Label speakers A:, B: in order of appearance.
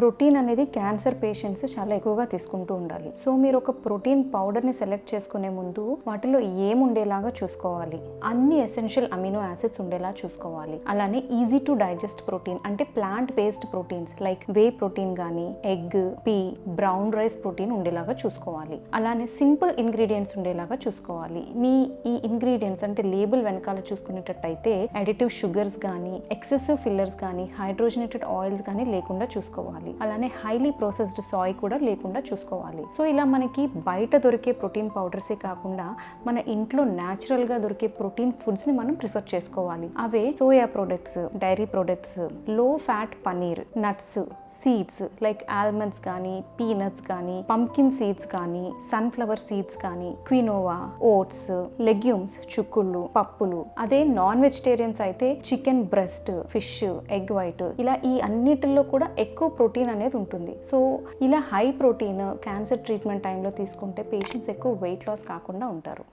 A: Protein అనేది cancer patients చాలా ఎక్కువగా తీసుకుంటూ ఉండాలి. సో మీరు ఒక ప్రోటీన్ పౌడర్ని సెలెక్ట్ చేసుకునే ముందు వాటిలో ఏముండేలాగా చూసుకోవాలి? అన్ని ఎసెన్షియల్ అమినో యాసిడ్స్ ఉండేలా చూసుకోవాలి. అలానే ఈజీ టు డైజెస్ట్ ప్రోటీన్ అంటే plant based proteins like whey protein కానీ egg pea brown rice protein ఉండేలాగా చూసుకోవాలి. అలానే సింపుల్ ఇంగ్రీడియంట్స్ ఉండేలాగా చూసుకోవాలి. మీ ఈ ఇంగ్రీడియంట్స్ అంటే లేబుల్ వెనకాల చూసుకునేటట్టయితే అడిటివ్ షుగర్స్ కానీ ఎక్సెసివ్ ఫిల్లర్స్ కానీ హైడ్రోజనేటెడ్ ఆయిల్స్ కానీ లేకుండా చూసుకోవాలి. అలానే హైలీ ప్రాసెస్డ్ సాయ్ కూడా లేకుండా చూసుకోవాలి. సో ఇలా మనకి బయట దొరికే ప్రోటీన్ పౌడర్సే కాకుండా మన ఇంట్లో natural గా దొరికే ప్రోటీన్ ఫుడ్స్ని మనం ప్రిఫర్ చేసుకోవాలి. అవే soya products dairy ప్రొడక్ట్స్లో fat paneer nuts seeds like almonds కానీ పీనట్స్ కానీ పంకిన్ సీడ్స్ కానీ సన్ఫ్లవర్ సీడ్స్ కానీ క్వినోవా ఓట్స్ లెగ్యూమ్స్ చుక్కుళ్ళు పప్పులు అదే నాన్ వెజిటేరియన్స్ అయితే chicken breast fish egg white ఇలా ఈ అన్నిటిలో కూడా ఎక్కువ ప్రోటీన్ ప్రోటీన్ అనేది ఉంటుంది. సో ఇలా హై ప్రోటీన్ క్యాన్సర్ ట్రీట్మెంట్ టైంలో తీసుకుంటే పేషెంట్స్ ఎక్కువ వెయిట్ లాస్ కాకుండా ఉంటారు.